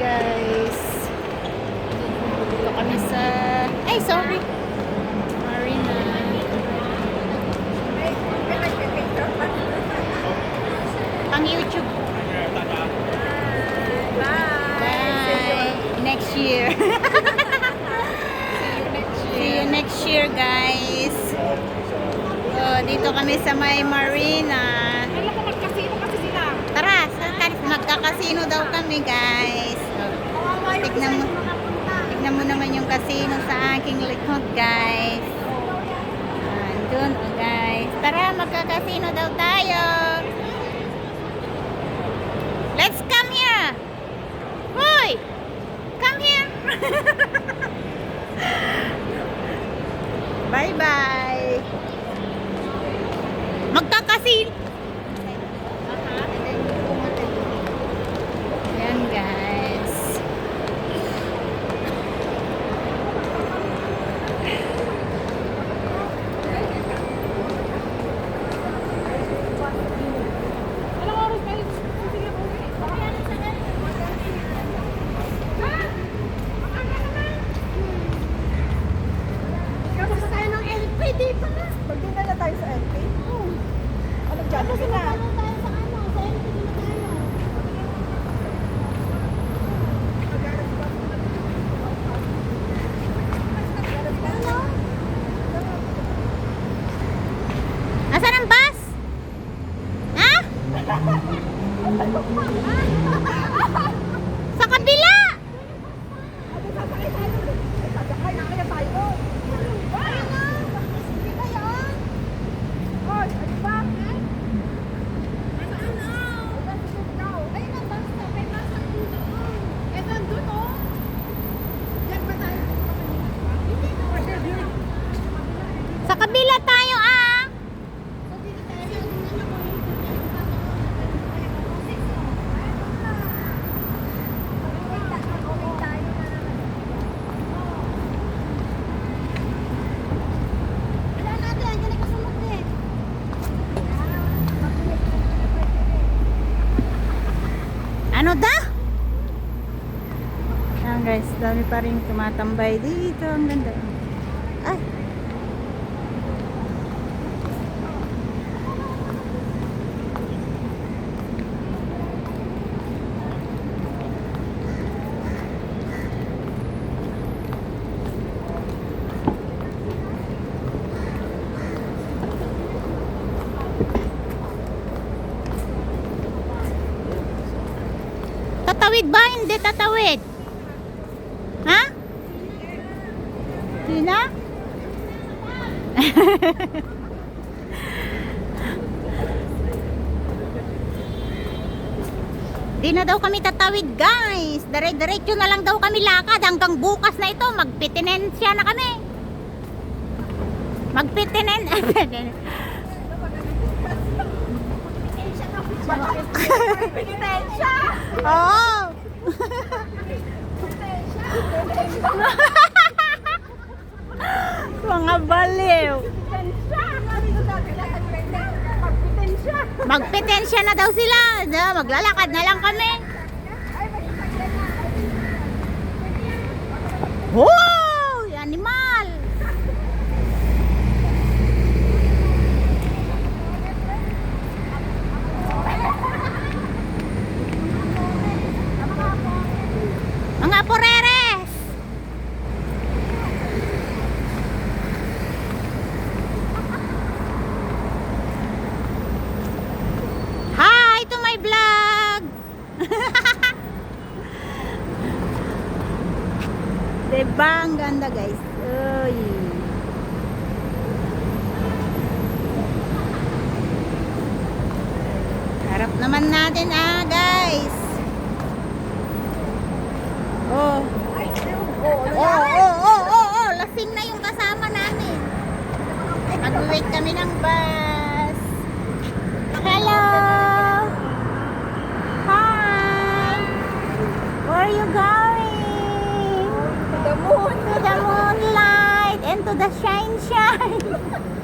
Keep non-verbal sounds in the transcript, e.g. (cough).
guys. Dito kami sa... Ay, sorry. Marina. Pang YouTube. Bye. Next year. (laughs) See you next year, guys. Oh, dito kami sa may Marina. Tara, sa- magkakasino daw kami, guys. Tignan mo. Tignan mo naman yung casino sa aking likod, guys. Andun, oh, guys. Tara, magkakasino daw tayo. Let's come here. Hoy! Come here. (laughs) Bye-bye. Magkakasino. Yan, guys. Anong oras kayo? Sige po. Ha? Ang ano naman? Kapos tayo ng LP, di ba? Magdinala tayo sa LP? Oo. Sige na. tayo sa ano? Sa LP din tayo. Asan ang bus? Ha? Sa kabila! Sasakay na kaya tayo doon. Ayun na! Hindi kayo? Hoy, ano ba? Nasaan na? Ayun ang basta. May basta dito. Eh, nandun oh. Diyan ba tayo? Hindi na. Sa kabila tayo ah! So, dito tayo. Tingnan ako yung Wala natin, andyan ay kasunod eh. Ano da? Ayan guys, dami pa rin tumatambay dito. Ang ganda. Ay! Tatawid ba? Hindi tatawid. Ha? Hindi na? Di na daw kami tatawid guys. Dire-diretso na lang daw kami lakad hanggang bukas na ito. Magpitinensya na kami. Magpitinen... (laughs) Pinitensya! (laughs) Oo. Magpitensya na daw sila. Na, Maglalakad na lang kami. Wow! Diba? Ang ganda guys. Uy. Harap naman natin ah guys. da Shine Shine.